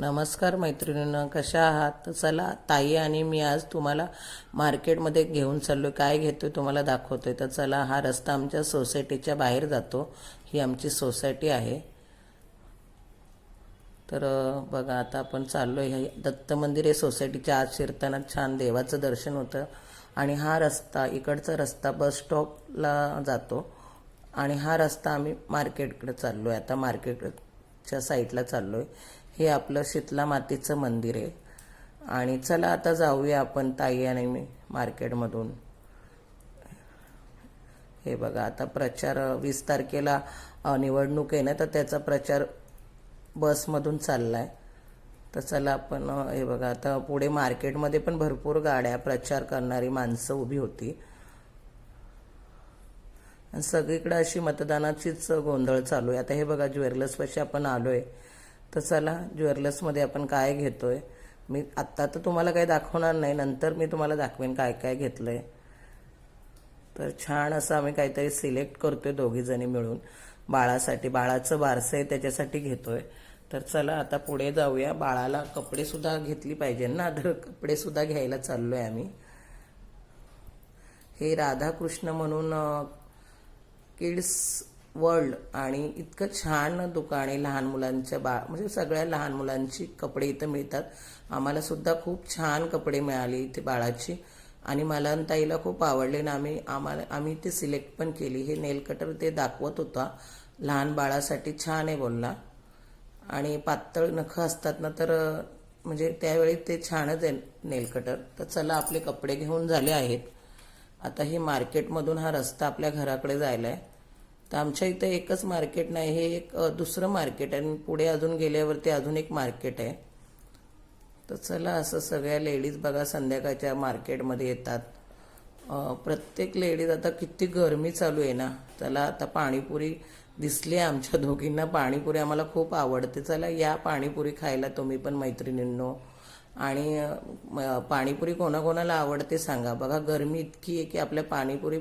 नमस्कार मैत्रिणीनं कशा आहात? तर चला ताई आणि मी आज तुम्हाला मार्केटमध्ये घेऊन चाललो काय घेतो तुम्हाला दाखवतोय. तर चला हा रस्ता आमच्या सोसायटीच्या बाहेर जातो. ही आमची सोसायटी आहे. तर बघा आता आपण चाललो हे दत्त मंदिर हे सोसायटीच्या आत शिरताना छान देवाचं दर्शन होतं. आणि हा रस्ता इकडचा रस्ता बस स्टॉपला जातो. आणि हा रस्ता आम्ही मार्केटकडे चाललो आहे आता मार्केटच्या साईडला आहे हे आपलं शीतला मातीचं मंदिर आहे. आणि चला आता जाऊया आपण ताई आणि मी मार्केटमधून. हे बघा आता प्रचार वीस तारखेला निवडणूक आहे ना तर त्याचा प्रचार बसमधून चाललाय. तर चला आपण हे बघा आता पुढे मार्केटमध्ये पण भरपूर गाड्या प्रचार करणारी माणसं उभी होती. आणि सगळीकडे अशी मतदानाचीच गोंधळ चालू आहे. आता हे बघा ज्वेलर्सपाशी आपण आपण आलोय. तर चला ज्वेलर्समध्ये आपण काय घेतोय? मी आत्ता तर तुम्हाला काही दाखवणार नाही नंतर मी तुम्हाला दाखवेन काय काय घेतलंय. तर छान असं आम्ही काहीतरी सिलेक्ट करतोय आहे दोघीजणी मिळून. बाळासाठी बाळाचं बारसं आहे त्याच्यासाठी घेतोय. तर चला आता पुढे जाऊया. बाळाला कपडे सुद्धा घेतली पाहिजे ना तर कपडे सुद्धा घ्यायला चाललोय आम्ही. हे राधाकृष्ण म्हणून किड्स वर्ल्ड आणि इतकं छान दुकान आहे लहान मुलांच्या बा म्हणजे सगळ्या लहान मुलांची कपडे इथं मिळतात. आम्हाला सुद्धा खूप छान कपडे मिळाले इथे बाळाची. आणि मला ताईला खूप आवडले ना आम्ही आम्हाला आम्ही ते सिलेक्ट पण केली. हे नेल कटर ते दाखवत होता. लहान बाळासाठी छान आहे बोलला. आणि पातळ नखं असतात ना तर म्हणजे त्यावेळी ते छानच आहे नेल कटर. तर चला आपले कपडे घेऊन झाले आहेत. आता हे मार्केटमधून हा रस्ता आपल्या घराकडे जायला आहे तर आमच्या इथं एकच मार्केट नाही हे एक दुसरं मार्केट आहे. आणि पुढे अजून गेल्यावरती अजून एक मार्केट आहे. तर चला असं सगळ्या लेडीज बघा संध्याकाळच्या मार्केटमध्ये येतात. प्रत्येक लेडीज आता किती गरमी चालू आहे ना. चला आता पाणीपुरी दिसली आहे आमच्या दोघींना. पाणीपुरी आम्हाला खूप आवडते. चला या पाणीपुरी खायला तुम्ही पण मैत्रिणींनो. आणि पाणीपुरी कोणाकोणाला आवडते सांगा. बघा गरमी इतकी आहे की आपल्या पाणीपुरी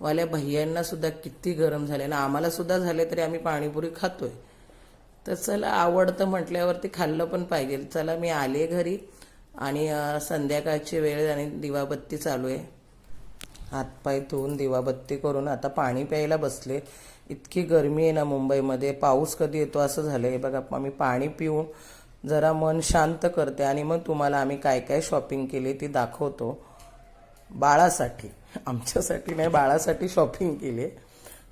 वाल्या भैयांना सुद्धा किती गरम झाले. ना आम्हाला सुद्धा झाले तरी आम्ही पाणीपुरी खातोय. तर चला आवडतं म्हटल्यावरती खाल्लं पण पाहिजे. चला मी आले घरी आणि संध्याकाळची वेळ आणि दिवाबत्ती चालू आहे. हातपाय धुवून दिवाबत्ती करून आता पाणी प्यायला बसले. इतकी गरमी आहे ना मुंबईमध्ये. पाऊस कधी येतो असं झालं आहे बघा आम्ही पाणी पिऊन जरा मन शांत करते आणि मग तुम्हाला आम्ही काय काय शॉपिंग केली ती दाखवतो. बाळासाठी. आमच्यासाठी नाही बाळासाठी शॉपिंग केली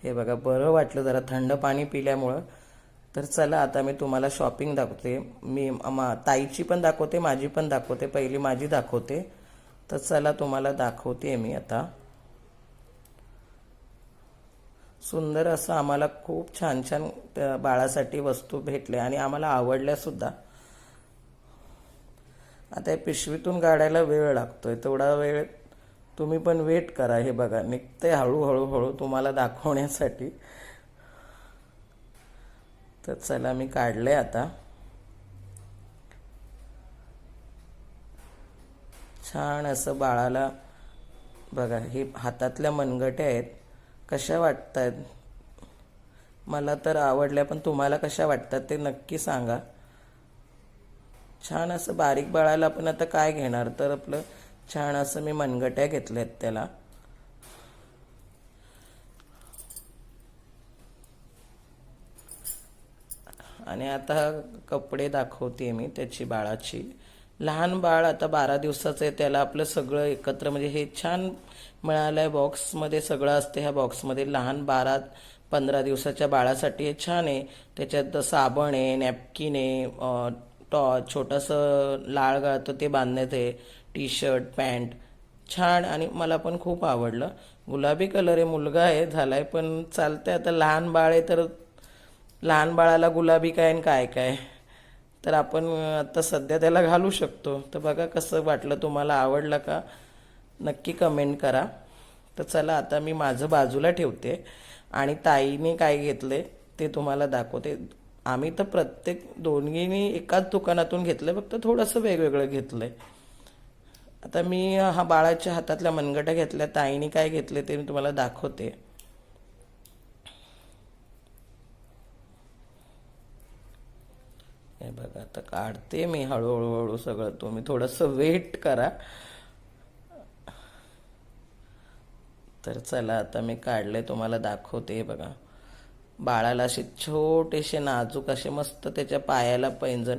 हे बघा बरं वाटलं जरा थंड पाणी पिल्यामुळं. तर चला आता मी तुम्हाला शॉपिंग दाखवते. मी मा- ताईची पण दाखवते माझी पण दाखवते पहिली माझी दाखवते. तर चला तुम्हाला दाखवते मी आता. सुंदर असं आम्हाला खूप छान छान त्या बाळासाठी वस्तू भेटल्या आणि आम्हाला आवडल्या सुद्धा. आता या पिशवीतून काढायला वेळ लागतोय तेवढा वेळ तुम्ही पण वेट करा. हे बघा निघते हळूहळू हळू तुम्हाला दाखवण्यासाठी. तर चला मी काढले आता. छान असं बाळाला बघा हे हातातल्या मनगट्या आहेत. कशा वाटतात? मला तर आवडल्या पण तुम्हाला कशा वाटतात ते नक्की सांगा. छान असं बारीक बाळाला आपण आता काय घेणार? तर आपलं छान असं मी मनगट्या घेतल्यात त्याला. आणि आता कपडे दाखवते मी त्याची बाळाची. लहान बाळ आता बारा दिवसाचं आहे त्याला आपलं सगळं एकत्र म्हणजे हे छान मिळालं आहे बॉक्समध्ये सगळं असते ह्या बॉक्समध्ये. लहान बारा पंधरा दिवसाच्या बाळासाठी हे छान आहे. त्याच्यात साबण आहे नॅपकिन आहे टॉ छोटंसं लाळ गाळतं ते बांधण्यात आहे. T shirt pant. छान आणि मला पण खूप आवडलं. गुलाबी कलर आहे मुलगा आहे झालाय पण चालतंय आता लहान बाळ आहे तर लहान बाळाला गुलाबी काय आणि काय काय? तर आपण आता सध्या त्याला घालू शकतो. तर बघा कसं वाटलं तुम्हाला आवडलं का? नक्की कमेंट करा. तर चला आता मी माझं बाजूला ठेवते. आणि ताईने काय घेतले ते तुम्हाला दाखवते. आम्ही तर प्रत्येक दोन्हीने एकाच दुकानातून घेतलं फक्त थोडंसं वेगवेगळं घेतलं आहे आता मी हा बाळाच्या हातातल्या मनगट्या घेतल्या ताईने काय घेतले ते मी तुम्हाला दाखवते. हे बघा आता काढते मी हळूहळू हळू सगळं. तुम्ही थोडंसं वेट करा. तर चला आता मी काढले तुम्हाला दाखवते हे बघा. बाळाला असे छोटेसे नाजूक असे मस्त त्याच्या पायाला पैंजण.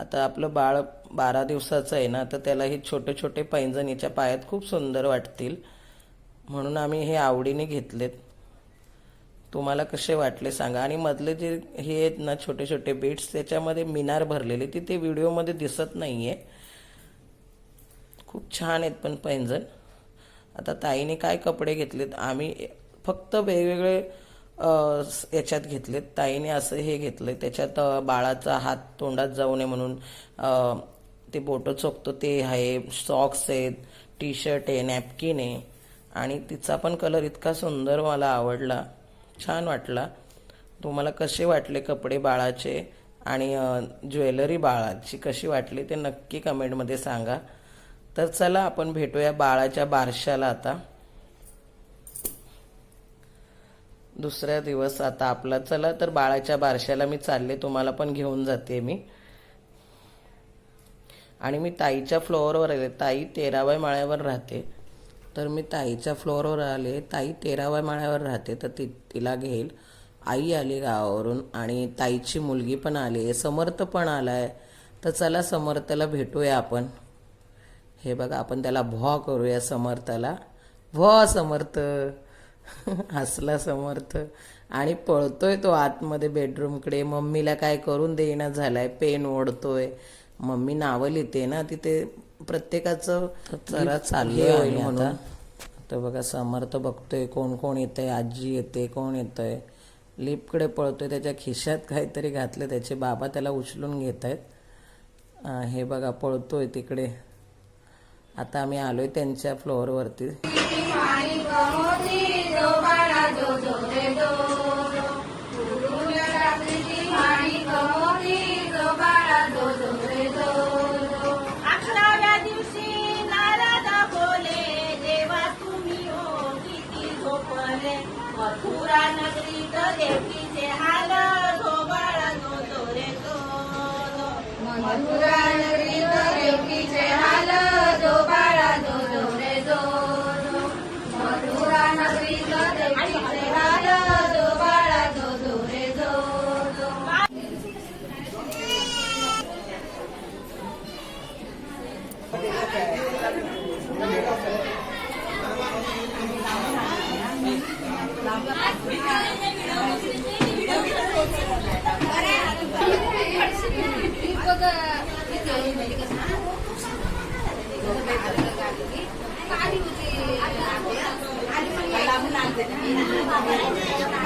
आता आपलं बाळ बारा दिवसाचं आहे ना तर त्याला हे छोटे छोटे पैंजणीच्या पायात खूप सुंदर वाटतील. म्हणून आम्ही हे आवडीने घेतलेत. तुम्हाला कसे वाटले सांगा. आणि मधले जे हे आहेत ना छोटे छोटे बीट्स त्याच्यामध्ये मिनार भरलेले ती ते व्हिडिओमध्ये दिसत नाही आहे खूप छान आहेत पण पैंजण. आता ताईने काय कपडे घेतलेत आम्ही फक्त वेगवेगळे याच्यात घेतलेत ताईने असं हे घेतलं त्याच्यात बाळाचा हात तोंडात जाऊ नये म्हणून ते बोटं चोखतो ते आहे सॉक्स आहेत टी शर्ट आहे नॅपकिन आहे आणि तिचा पण कलर इतका सुंदर मला आवडला छान वाटला. तुम्हाला कसे वाटले कपडे बाळाचे आणि ज्वेलरी बाळाची कशी वाटली ते नक्की कमेंटमध्ये सांगा. तर चला आपण भेटूया बाळाच्या बारशाला आता. दुसऱ्या दिवस आता आपला. चला तर बाळाच्या बारशाला मी चालले तुम्हाला पण घेऊन जाते मी. आणि मी ताईच्या फ्लोअरवर आले. ताई तेराव्या माळ्यावर राहते. तर मी ताईच्या फ्लोअरवर आले. ताई तेराव्या माळ्यावर राहते तर ती तिला घेईल. आई आली गावावरून आणि ताईची मुलगी पण आली. आहे समर्थ पण आला आहे तर चला समर्थला भेटूया आपण. हे बघा आपण त्याला भॉ करूया समर्थाला. भॉ समर्थ. हसला समर्थ. आणि पळतोय तो आतमध्ये बेडरूमकडे मम्मीला काय करून देईना झालाय? पेन ओढतोय. मम्मी नावं लिहिते ना तिथे. प्रत्येकाचं जरा चाललंय होईल म्हणून. तर बघा समर्थ बघतोय कोण कोण येतंय आजी येते कोण येतंय. लिपकडे पळतोय त्याच्या खिशात काहीतरी घातलं त्याचे बाबा त्याला उचलून घेत आहेत हे बघा पळतोय तिकडे. आता आम्ही आलोय त्यांच्या फ्लोअरवरती अकराव्या दिवशी नारद बोले देवा तुम्ही हो किती झोपले मथुरा नगरीत देवकीचे हाल झोबाळ जो रे तो मथुरा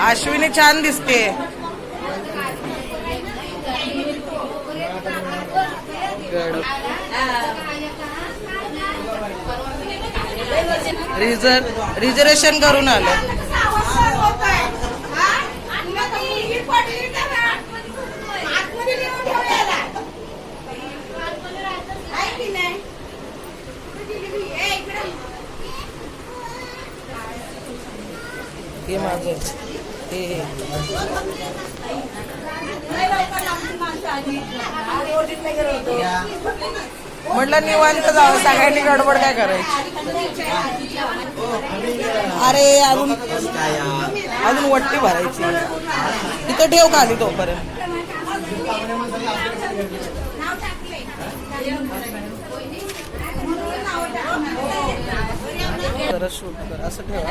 अश्विनी छान दिसते. रिझर्वेशन करून आलं हे माझं हे हे. म्हटलं निवांत जावं सगळ्यांनी गडबड काय करायची? अरे अजून अजून वट्टी भरायची. तिथं ठेव खाली तोपर्यंत. जरा शूट कर असं ठेवा.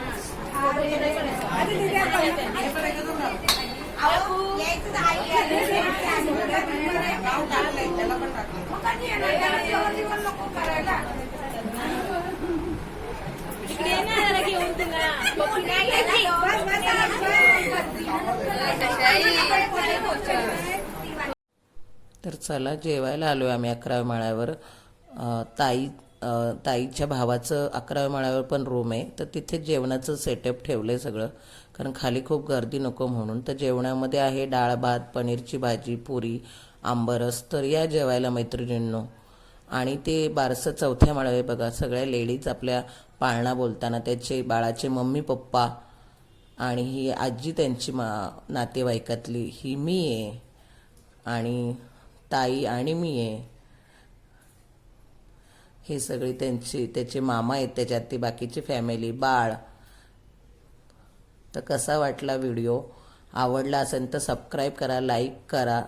तर चला जेवायला आलो आहे आम्ही अकरावी माळ्यावर. ताई ताईच्या भावाचं अकराव्या माळ्यावर पण रूम आहे. तर तिथे जेवणाचं सेटअप ठेवलं आहे सगळं. कारण खाली खूप गर्दी नको म्हणून. तर जेवणामध्ये आहे डाळ भात पनीरची भाजी पुरी आंबरस. तर या जेवायला मैत्रिणींनो. आणि ते बारसं चौथ्या माळावे बघा. सगळ्या लेडीज आपल्या पाळणा बोलताना त्याचे बाळाचे मम्मी पप्पा आणि ही आजी त्यांची मा नातेवाईकातली. ही मी आहे. आणि ताई आणि मी आहे. हे सगळी त्यांची त्याचे मामा आहेत त्याच्यात ती बाकीची फॅमिली बाळ. तर कसा वाटला व्हिडिओ आवडला असेल तर सबस्क्राईब करा लाईक करा.